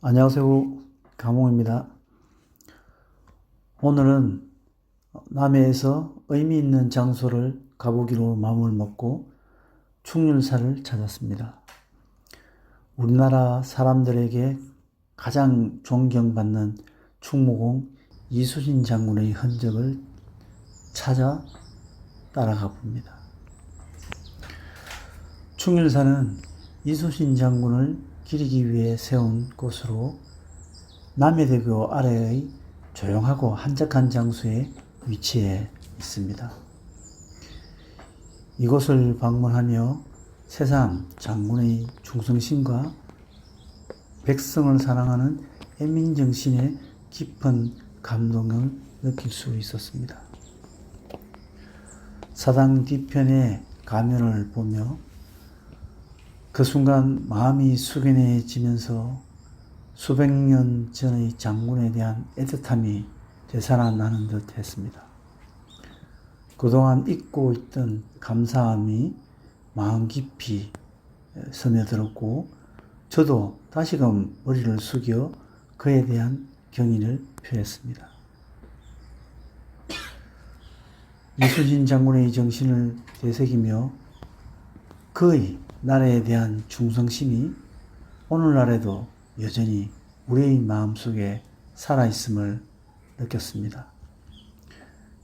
안녕하세요. 강홍입니다. 오늘은 남해에서 의미 있는 장소를 가보기로 마음을 먹고 충률사를 찾았습니다. 우리나라 사람들에게 가장 존경받는 충무공 이수진 장군의 흔적을 찾아 따라가 봅니다. 충률사는 이수신 장군을 기리기 위해 세운 곳으로 남해대교 아래의 조용하고 한적한 장소에 위치해 있습니다. 이곳을 방문하며 세상 장군의 충성심과 백성을 사랑하는 애민 정신의 깊은 감동을 느낄 수 있었습니다. 사당 뒤편의 가면을 보며 그 순간 마음이 숙연해지면서 수백 년 전의 장군에 대한 애틋함이 되살아나는 듯 했습니다. 그동안 잊고 있던 감사함이 마음 깊이 스며들었고, 저도 다시금 머리를 숙여 그에 대한 경의를 표했습니다. 이수진 장군의 정신을 되새기며 그의 나라에 대한 충성심이 오늘날에도 여전히 우리의 마음속에 살아있음을 느꼈습니다.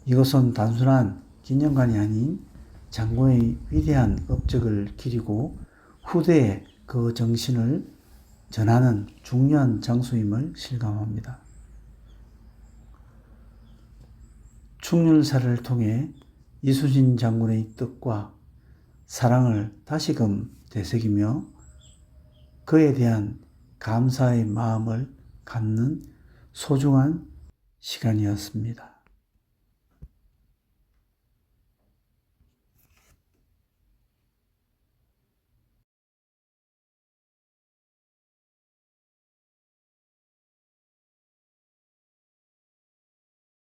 이것은 단순한 기념관이 아닌 장군의 위대한 업적을 기리고 후대에 그 정신을 전하는 중요한 장소임을 실감합니다. 충률사를 통해 이수진 장군의 뜻과 사랑을 다시금 되새기며 그에 대한 감사의 마음을 갖는 소중한 시간이었습니다.